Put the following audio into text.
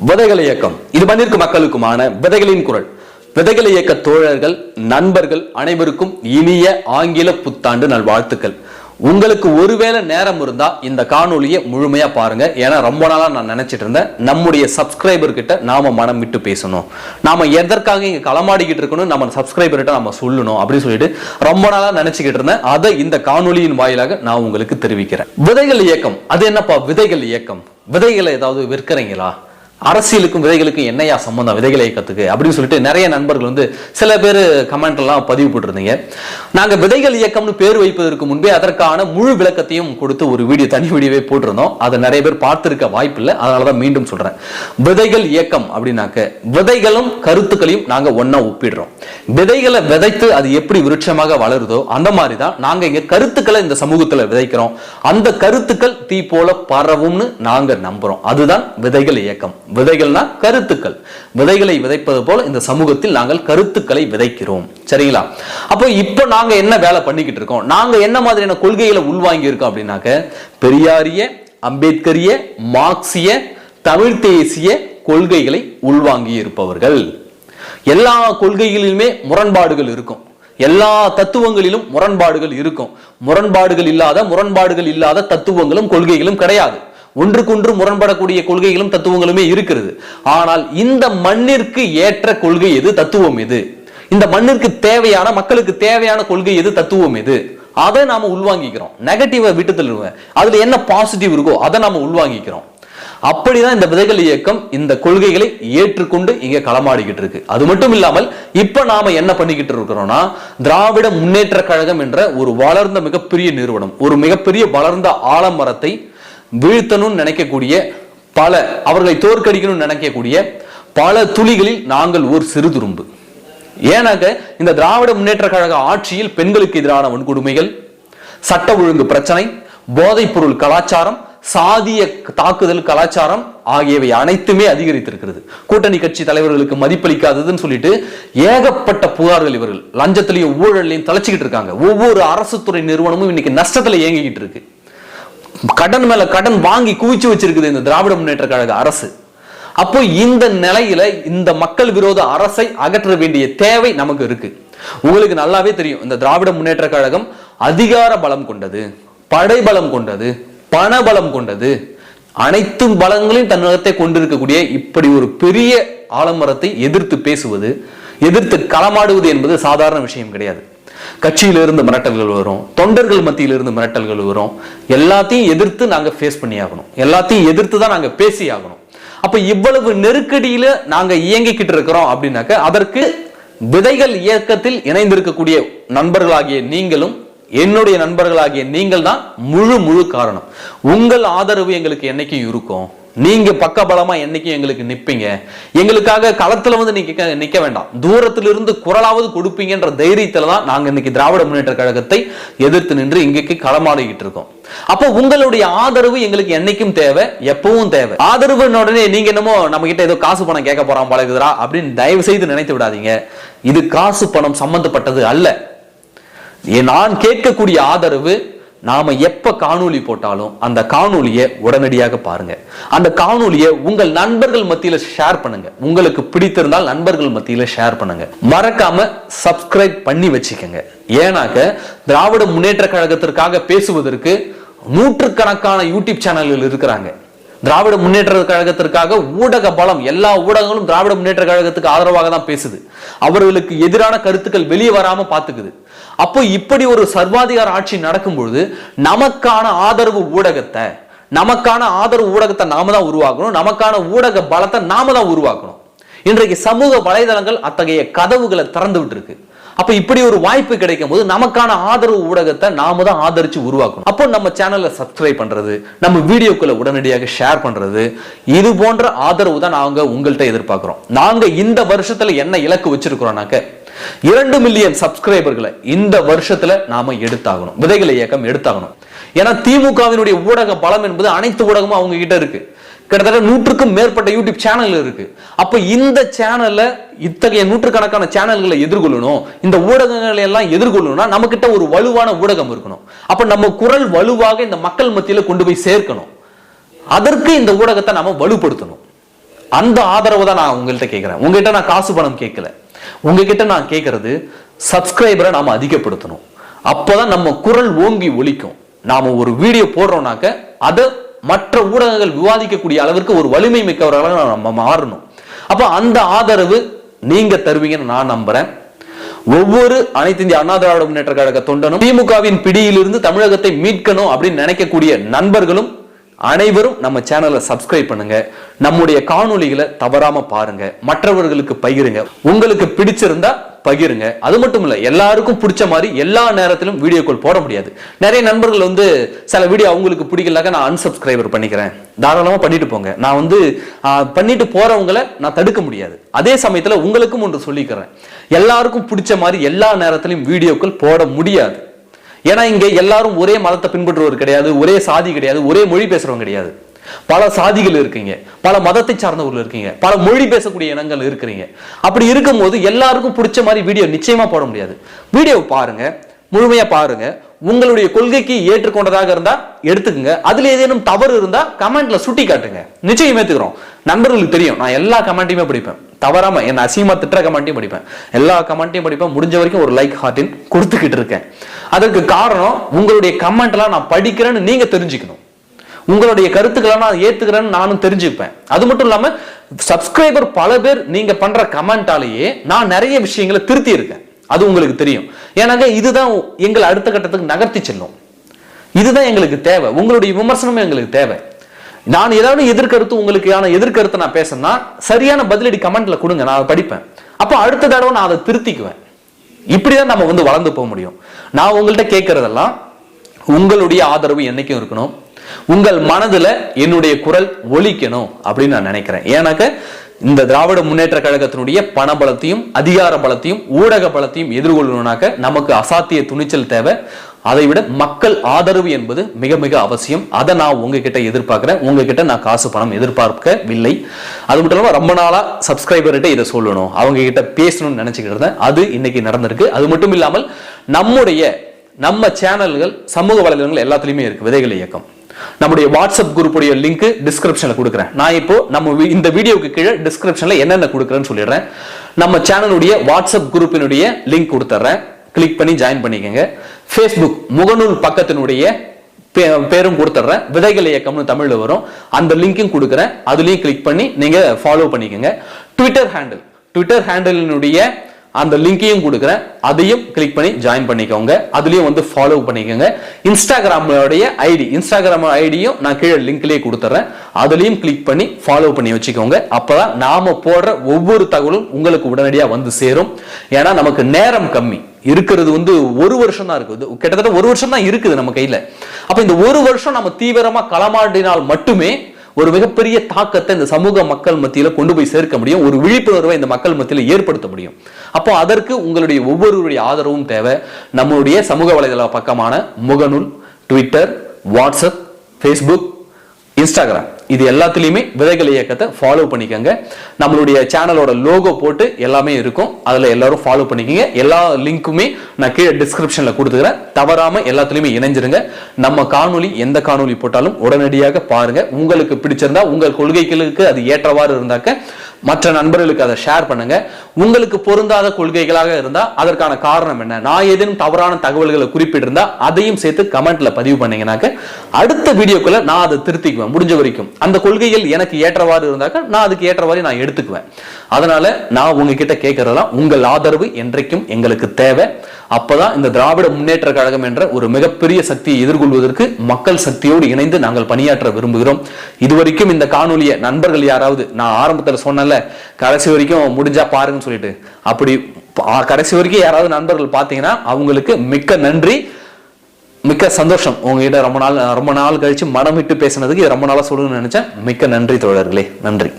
விதைகள் இயக்கம். இது பண்ணிருக்கு மக்களுக்குமான விதைகளின் குரல். விதைகள் இயக்க தோழர்கள் நண்பர்கள் அனைவருக்கும் இனிய ஆங்கில புத்தாண்டு நல்வாழ்த்துக்கள். உங்களுக்கு ஒருவேளை நேரம் இருந்தா இந்த காணொலியை முழுமையா பாருங்க. ஏன்னா ரொம்ப நாளா நான் நினைச்சிட்டு இருந்தேன். நம்முடைய சப்ஸ்கிரைபர் கிட்ட நாம மனம் விட்டு பேசணும். நாம எதற்காக இங்க களமாடிக்கிட்டு இருக்கணும்? நம்ம சப்ஸ்கிரைபர் கிட்ட நம்ம சொல்லணும் அப்படின்னு சொல்லிட்டு ரொம்ப நாளா நினைச்சுக்கிட்டு இருந்தேன். அதை இந்த காணொலியின் வாயிலாக நான் உங்களுக்கு தெரிவிக்கிறேன். விதைகள் இயக்கம். அது என்னப்பா? விதைகள் இயக்கம். விதைகளை ஏதாவது விற்கிறீங்களா? அரசியலுக்கும் விதைகளுக்கும் என்னையா சம்பந்தம்? விதைகளை இயக்கத்துக்கு. அப்படின்னு சொல்லிட்டு நிறைய நண்பர்கள் வந்து சில பேர் கமெண்ட் எல்லாம் பதிவு போட்டிருந்தீங்க. நாங்க விதைகள் இயக்கம்னு பேர் வைப்பதற்கு முன்பே அதற்கான முழு விளக்கத்தையும் கொடுத்து ஒரு வீடியோ தனி வீடியோவே போட்டிருந்தோம். அதை நிறைய பேர் பார்த்துருக்க வாய்ப்பு இல்லை. அதனாலதான் மீண்டும் சொல்றேன். விதைகள் இயக்கம் அப்படின்னாக்க விதைகளும் கருத்துக்களையும் நாங்க ஒன்றா ஒப்பிடுறோம். விதைகளை விதைத்து அது எப்படி விருட்சமாக வளருதோ அந்த மாதிரி தான் நாங்க இங்க கருத்துக்களை இந்த சமூகத்துல விதைக்கிறோம். அந்த கருத்துக்கள் தீ போல பரவும்னு நாங்க நம்புறோம். அதுதான் விதைகள் இயக்கம். விதைகள்னா கருத்துக்கள். விதைகளை விதைப்பது போல இந்த சமூகத்தில் நாங்கள் கருத்துக்களை விதைக்கிறோம். சரிங்களா? அப்போ இப்போ நாங்க என்ன வேலை பண்ணிக்கிட்டு இருக்கோம்? நாங்க என்ன மாதிரியான கொள்கைகளை உள்வாங்கி இருக்கோம் அப்படின்னாக்க பெரியாரிய அம்பேத்கரிய மார்க்சிய தமிழ் தேசிய கொள்கைகளை உள்வாங்கி இருப்பவர்கள் எல்லா கொள்கைகளிலுமே முரண்பாடுகள் இருக்கும். எல்லா தத்துவங்களிலும் முரண்பாடுகள் இருக்கும். முரண்பாடுகள் இல்லாத முரண்பாடுகள் இல்லாத தத்துவங்களும் கொள்கைகளும் கிடையாது. ஒன்றுக்கொன்று முரண்படக்கூடிய கொள்கைகளும் தத்துவங்களுமே இருக்கிறது. ஆனால் இந்த மண்ணிற்கு ஏற்ற கொள்கை எது? தத்துவம் எது? இந்த மண்ணிற்கு தேவையான மக்களுக்கு தேவையான கொள்கை எது? தத்துவம் எது? அதை நாம உள்வாங்கிக்கிறோம். நெகட்டிவை விட்டு தள்ளுவேன் அதுல என்ன பாசிட்டிவ் இருக்கோ அதை நாம உள்வாங்கிக்கிறோம். அப்படிதான் இந்த விதைகள் இயக்கம் இந்த கொள்கைகளை ஏற்றுக்கொண்டு இங்க களமாடிக்கிட்டு இருக்கு. அது மட்டும் இல்லாமல் இப்ப நாம என்ன பண்ணிக்கிட்டு இருக்கிறோம்னா திராவிட முன்னேற்ற கழகம் என்ற ஒரு வளர்ந்த மிகப்பெரிய நிறுவனம் ஒரு மிகப்பெரிய வளர்ந்த ஆலமரத்தை வீழ்த்தணும்னு நினைக்கக்கூடிய பல அவர்களை தோற்கடிக்கணும்னு நினைக்கக்கூடிய பல துளிகளில் நாங்கள் ஒரு சிறு துரும்பு ஏனாக இந்த திராவிட முன்னேற்ற கழக ஆட்சியில் பெண்களுக்கு எதிரான வன்கொடுமைகள் சட்ட ஒழுங்கு பிரச்சனை போதைப் பொருள் கலாச்சாரம் சாதிய தாக்குதல் கலாச்சாரம் ஆகியவை அனைத்துமே அதிகரித்திருக்கிறது. கூட்டணி கட்சி தலைவர்களுக்கு மதிப்பளிக்காததுன்னு சொல்லிட்டு ஏகப்பட்ட புகார்கள் இவர்கள் லஞ்சத்திலையும் ஊழலையும் தலைச்சிக்கிட்டு இருக்காங்க. ஒவ்வொரு அரசு துறை நிறுவனமும் இன்னைக்கு நஷ்டத்துல இயங்கிக்கிட்டு இருக்கு. கடன் மேல கடன் வாங்கி குவிச்சு வச்சிருக்குது இந்த திராவிட முன்னேற்ற கழக அரசு. அப்போ இந்த நிலையில இந்த மக்கள் விரோத அரசை அகற்ற வேண்டிய தேவை நமக்கு இருக்கு. உங்களுக்கு நல்லாவே தெரியும் இந்த திராவிட முன்னேற்ற கழகம் அதிகார பலம் கொண்டது படைபலம் கொண்டது பணபலம் கொண்டது. அனைத்து பலங்களையும் தன்னகத்தை கொண்டிருக்கக்கூடிய இப்படி ஒரு பெரிய ஆலமரத்தை எதிர்த்து பேசுவது எதிர்த்து களமாடுவது என்பது சாதாரண விஷயம் கிடையாது. கட்சியிலிருந்து மிரட்டல்கள் வரும் தொண்டர்கள் மத்தியிலிருந்து மிரட்டல்கள் வரும். எல்லாத்தையும் எதிர்த்து நாங்க ஃபேஸ் பண்ணி ஆகணும் எல்லாத்தையும் எதிர்த்து தான் நாங்க பேசி ஆகணும் அப்ப இவ்வளவு நெருக்கடியில நாங்க இயங்கிக்கிட்டு இருக்கிறோம் அப்படின்னாக்க அதற்கு விதைகள் இயக்கத்தில் இணைந்திருக்கக்கூடிய நண்பர்களாகிய நீங்களும் என்னுடைய நண்பர்களாகிய நீங்கள் தான் முழு முழு காரணம். உங்கள் ஆதரவு எங்களுக்கு என்னைக்கும் இருக்கும். நீங்க பக்கபலமா என்னைக்கும் எங்களுக்கு நிப்பீங்க. எங்களுக்காக களத்துல வந்து நிக்க நிக்க வேண்டாம். தூரத்துல இருந்து குரலாவது கொடுப்பீங்கன்ற தைரியத்துல தான் நாங்க இன்னைக்கு திராவிட முன்னேற்ற கழகத்தை எதிர்த்து நின்று இங்கேக்கு களமாடிக்கிட்டு இருக்கோம். அப்போ உங்களுடைய ஆதரவு எங்களுக்கு என்னைக்கும் தேவை எப்பவும் தேவை. ஆதரவு உடனே நீங்க என்னமோ நம்ம கிட்ட ஏதோ காசு பணம் கேட்க போறான் பழகுதுரா அப்படின்னு தயவு செய்து நினைத்து விடாதீங்க. இது காசு பணம் சம்பந்தப்பட்டது அல்ல. நான் கேட்கக்கூடிய ஆதரவு நாம எப்போ காணொளி போட்டாலும் அந்த காணொலியை உடனடியாக பாருங்க. அந்த காணொலியை உங்கள் நண்பர்கள் மத்தியில் ஷேர் பண்ணுங்க. உங்களுக்கு பிடித்திருந்தால் நண்பர்கள் மத்தியில் ஷேர் பண்ணுங்க. மறக்காம சப்ஸ்கிரைப் பண்ணி வச்சுக்கோங்க. ஏன்னாக்க திராவிட முன்னேற்ற கழகத்திற்காக பேசுவதற்கு நூற்றுக்கணக்கான யூடியூப் சேனல்கள் இருக்கிறாங்க. திராவிட முன்னேற்ற கழகத்திற்காக ஊடக பலம் எல்லா ஊடகங்களும் திராவிட முன்னேற்ற கழகத்துக்கு ஆதரவாக தான் பேசுது. அவர்களுக்கு எதிரான கருத்துக்கள் வெளியே வராமல் பார்த்துக்குது. அப்போ இப்படி ஒரு சர்வாதிகார ஆட்சி நடக்கும்பொழுது நமக்கான ஆதரவு ஊடகத்தை நமக்கான ஆதரவு ஊடகத்தை நாம தான் உருவாக்கணும் நமக்கான ஊடக பலத்தை நாம தான் உருவாக்கணும். இன்றைக்கு சமூக வலைதளங்கள் அத்தகைய கதவுகளை திறந்து விட்டுருக்கு. அப்ப இப்படி ஒரு வாய்ப்பு கிடைக்கும் போது நமக்கான ஆதரவு ஊடகத்தை நாம தான் ஆதரிச்சு உருவாக்கணும். அப்போ நம்ம சேனலை சப்ஸ்கிரைப் பண்றது நம்ம வீடியோக்களை உடனடியாக ஷேர் பண்றது இது போன்ற ஆதரவு தான் நாங்க உங்கள்கிட்ட எதிர்பார்க்கிறோம். நாங்க இந்த வருஷத்துல என்ன இலக்கு வச்சிருக்கிறோம்னாக்க இரண்டு மில்லியன் சப்ஸ்கிரைபர்களை இந்த வருஷத்துல நாம எடுத்தாகணும். விதைகளை இயக்கம் எடுத்தாகணும். ஏன்னா திமுகவினுடைய ஊடக பலம் என்பது அனைத்து ஊடகமும் அவங்க கிட்ட இருக்கு. கிட்டத்தட்ட நூற்றுக்கும் மேற்பட்ட யூடியூப் சேனல் இருக்கு. அப்ப இந்த சேனல்ல இத்தகைய நூற்றுக்கணக்கான சேனல்களை எதிர்கொள்ளணும். இந்த ஊடகங்களை எல்லாம் எதிர்கொள்ளணும்னா நம்ம கிட்ட ஒரு வலுவான ஊடகம் இருக்கணும். அப்ப நம்ம குரல் வலுவாக இந்த மக்கள் மத்தியில கொண்டு போய் சேர்க்கணும். அதற்கு இந்த ஊடகத்தை நாம வலுப்படுத்தணும். அந்த ஆதரவு தான் நான் உங்கள்கிட்ட கேட்கிறேன் உங்ககிட்ட நான் காசு பணம் கேட்கல. உங்ககிட்ட நான் கேட்கறது சப்ஸ்கிரைபரை நாம அதிகப்படுத்தணும். அப்போதான் நம்ம குரல் ஓங்கி ஒலிக்கும். நாம ஒரு வீடியோ போடுறோம்னாக்க அதை மற்ற ஊடகங்கள் விவாதிக்கக்கூடிய அளவிற்கு ஒரு வலிமை மிக்கவர்களாக நம்ம மாறணும். அப்போ அந்த ஆதரவு நீங்க தருவீங்கன்னு நான் நம்புறேன். ஒவ்வொரு அனைத்து இந்திய அண்ணா திராவிட முன்னேற்ற கழக தொண்டனும் திமுகவின் பிடியிலிருந்து தமிழகத்தை மீட்கணும் அப்படின்னு நினைக்கக்கூடிய நண்பர்களும் அனைவரும் நம்ம சேனலை சப்ஸ்கிரைப் பண்ணுங்க. நம்முடைய காணொளிகளை தவறாம பாருங்க. மற்றவர்களுக்கு பகிருங்க. உங்களுக்கு பிடிச்சிருந்தா பகிருங்க. அது மட்டும் இல்லை எல்லாருக்கும் பிடிச்ச மாதிரி எல்லா நேரத்திலும் வீடியோ கால் போட முடியாது. நிறைய நண்பர்கள் வந்து சில வீடியோ அவங்களுக்கு பிடிக்கலக்க நான் அன்சப்ஸ்கிரைபர் பண்ணிக்கிறேன். தாராளமாக பண்ணிட்டு போங்க. நான் வந்து பண்ணிட்டு போறவங்களை நான் தடுக்க முடியாது. அதே சமயத்தில் உங்களுக்கும் ஒன்று சொல்லிக்கிறேன். எல்லாருக்கும் பிடிச்ச மாதிரி எல்லா நேரத்திலும் வீடியோக்கள் போட முடியாது. ஏன்னா இங்க எல்லாரும் ஒரே மதத்தை பின்பற்றுவர் கிடையாது ஒரே சாதி கிடையாது ஒரே மொழி பேசுறவங்க கிடையாது. பல சாதிகள் இருக்கீங்க பல மதத்தை சார்ந்தவர்கள் இருக்கீங்க பல மொழி பேசக்கூடிய இனங்கள் இருக்கிறீங்க. அப்படி இருக்கும்போது எல்லாருக்கும் பிடிச்ச மாதிரி வீடியோ நிச்சயமா போட முடியாது. வீடியோ பாருங்க முழுமையா பாருங்க. உங்களுடைய கொள்கைக்கு ஏற்றுக்கொண்டதாக இருந்தா எடுத்துக்கங்க. அதுல ஏதேனும் தவறு இருந்தா கமெண்ட்ல சுட்டி காட்டுங்க நிச்சயம் ஏத்துக்கிறோம். நண்பர்களுக்கு தெரியும். நான் எல்லா கமெண்ட்டையுமே படிப்பேன். தவறாம என்னை அசீமா திட்டுற கமெண்ட்டையும் படிப்பேன். எல்லா கமெண்ட்டையும் படிப்பேன். முடிஞ்ச வரைக்கும் ஒரு லைக் ஹார்ட்டின் கொடுத்துக்கிட்டு இருக்கேன். அதற்கு காரணம் உங்களுடைய கமெண்ட்லாம் நான் படிக்கிறேன்னு நீங்க தெரிஞ்சுக்கணும். உங்களுடைய கருத்துக்களை நான் ஏத்துக்கிறேன்னு நானும் தெரிஞ்சுப்பேன். அது மட்டும் இல்லாம சப்ஸ்கிரைபர் பல பேர் நீங்க பண்ற கமெண்டாலேயே நான் நிறைய விஷயங்களை திருத்தி இருக்கேன். அது உங்களுக்கு தெரியும். ஏன்னாக்க இதுதான் எங்களை அடுத்த கட்டத்துக்கு நகர்த்தி செல்லும். இதுதான் எங்களுக்கு தேவை. உங்களுடைய விமர்சனமும் எங்களுக்கு தேவை. நான் ஏதாவது எதிர்கருத்து உங்களுக்கான எதிர்கருத்தை நான் பேசணும்னா சரியான பதிலடி கமெண்ட்ல கொடுங்க நான் அதை படிப்பேன். அப்போ அடுத்த தடவை நான் அதை திருத்திக்குவேன். இப்படிதான் நம்ம வந்து வளர்ந்து போக முடியும். நான் உங்கள்கிட்ட கேட்கறதெல்லாம் உங்களுடைய ஆதரவு என்னைக்கும் இருக்கணும். உங்கள் மனதுல என்னுடைய குரல் ஒழிக்கணும் அப்படின்னு நான் நினைக்கிறேன். ஏன்னாக்க இந்த திராவிட முன்னேற்ற கழகத்தினுடைய பண பலத்தையும் அதிகார பலத்தையும் ஊடக பலத்தையும் எதிர்கொள்ளணும்னாக்க நமக்கு அசாத்திய துணிச்சல் தேவை. அதை விட மக்கள் ஆதரவு என்பது மிக மிக அவசியம். அதை நான் உங்ககிட்ட எதிர்பார்க்கிறேன். உங்ககிட்ட நான் காசு பணம் எதிர்பார்க்கவில்லை. அது மட்டும் இல்லாமல் ரொம்ப நாளாக சப்ஸ்கிரைபர்கிட்ட இதை சொல்லணும். அவங்க கிட்ட பேசணும்னு நினைச்சுக்கிட்டு இருந்தேன். அது இன்னைக்கு நடந்திருக்கு. அது மட்டும் இல்லாமல் நம்முடைய நம்ம சேனல்கள் சமூக வலைதளங்கள் எல்லாத்துலேயுமே இருக்கு. விதைகள் இயக்கம். நம்முடைய வாட்ஸ்அப் குரூப்புடைய லிங்க் டிஸ்கிரிப்ஷனில் கொடுக்குறேன். நான் இப்போ நம்ம வி- இந்த வீடியோக்கு கீழே டிஸ்கிரிப்ஷனில் என்னென்ன கொடுக்குறேன்னு சொல்லிடுறேன். நம்ம சேனலுடைய வாட்ஸ்அப் குரூப்பினுடைய லிங்க் கொடுத்துட்றேன். கிளிக் பண்ணி ஜாயின் பண்ணிக்கோங்க. ஃபேஸ்புக் முகநூல் பக்கத்தினுடைய பே- பேரும் கொடுத்துட்றேன். விதைகள் இயக்கம்னு தமிழில் வரும். அந்த லிங்க்கும் கொடுக்குறேன். அதுலேயும் கிளிக் பண்ணி நீங்கள் ஃபாலோ பண்ணிக்கோங்க. ட்விட்டர் ஹேண்டில் ட்விட்டர் ஹேண்டிலினுடைய அந்த லிங்கையும் கொடுக்குறேன். அதையும் கிளிக் பண்ணி ஜாயின் பண்ணிக்கோங்க. அதுலயும் வந்து ஃபாலோ பண்ணிக்கோங்க. இன்ஸ்டாகிராமோடைய ஐடி இன்ஸ்டாகிராம் ஐடியும் நான் கீழே லிங்க்லேயே கொடுத்துறேன். அதுலயும் கிளிக் பண்ணி ஃபாலோ பண்ணி வச்சுக்கோங்க. அப்பதான் நாம போடுற ஒவ்வொரு தகவலும் உங்களுக்கு உடனடியா வந்து சேரும். ஏன்னா நமக்கு நேரம் கம்மி. இருக்கிறது வந்து ஒரு வருஷம் தான் இருக்குது. கிட்டத்தட்ட ஒரு வருஷம் தான் இருக்குது நம்ம கையில. அப்ப இந்த ஒரு வருஷம் நம்ம தீவிரமா களமாடினால் மட்டுமே ஒரு மிகப்பெரிய தாக்கத்தை இந்த சமூக மக்கள் மத்தியில கொண்டு போய் சேர்க்க முடியும். ஒரு விழிப்புணர்வை இந்த மக்கள் மத்தியில ஏற்படுத்த முடியும். அப்போ அதற்கு உங்களுடைய ஒவ்வொருவருடைய ஆதரவும் தேவை. நம்மளுடைய சமூக வலைதள பக்கமான முகநூல் ட்விட்டர் வாட்ஸ்அப் ஃபேஸ்புக் இன்ஸ்டாகிராம். இது எல்லாத்துலேயுமே விதைகள் இயக்கத்தை ஃபாலோ பண்ணிக்கோங்க. நம்மளுடைய சேனலோட லோகோ போட்டு எல்லாமே இருக்கும். அதில் எல்லாரும் ஃபாலோ பண்ணிக்கோங்க. எல்லா லிங்க்குமே நான் கீழே டிஸ்கிரிப்ஷனில் கொடுத்துக்கிறேன். தவறாமல் எல்லாத்துலேயுமே இணைஞ்சிருங்க. நம்ம காணொலி எந்த காணொலி போட்டாலும் உடனடியாக பாருங்கள் உங்களுக்கு பிடிச்சிருந்தா உங்கள் கொள்கைகளுக்கு அது ஏற்றவாறு இருந்தாக்க மற்ற நண்பர்களுக்கு அதை ஷேர் பண்ணுங்க. உங்களுக்கு பொருந்தாத கொள்கைகளாக இருந்தால் அதற்கான காரணம் என்ன? நான் ஏதேனும் தவறான தகவல்களை குறிப்பிட்டிருந்தா அதையும் சேர்த்து கமெண்ட்ல பதிவு பண்ணீங்கன்னாக்க அடுத்த வீடியோக்குள்ள நான் அதை திருத்திக்குவேன் முடிஞ்ச வரைக்கும். அந்த கொள்கைகள் எனக்கு ஏற்றவாறு இருந்தாக்க நான் அதுக்கு ஏற்றவாறு நான் எடுத்துக்குவேன். அதனால நான் உங்ககிட்ட கேட்கறதெல்லாம் உங்கள் ஆதரவு என்றைக்கும் எங்களுக்கு தேவை. அப்பதான் இந்த திராவிட முன்னேற்ற கழகம் என்ற ஒரு மிகப்பெரிய சக்தியை எதிர்கொள்வதற்கு மக்கள் சக்தியோடு இணைந்து நாங்கள் பணியாற்ற விரும்புகிறோம். இதுவரைக்கும் இந்த காணொலியை நண்பர்கள் யாராவது நான் ஆரம்பத்துல சொன்னேன்ல கடைசி வரைக்கும் முடிஞ்சா பாருங்கன்னு சொல்லிட்டு. அப்படி கடைசி வரைக்கும் யாராவது நண்பர்கள் பார்த்தீங்கன்னா அவங்களுக்கு மிக்க நன்றி மிக்க சந்தோஷம். உங்ககிட்ட ரொம்ப நாள் ரொம்ப நாள் கழிச்சு மனம் விட்டு பேசினதுக்கு ரொம்ப நாளாக சொல்லணும்னு நினைச்சேன். மிக்க நன்றி தோழர்களே. நன்றி.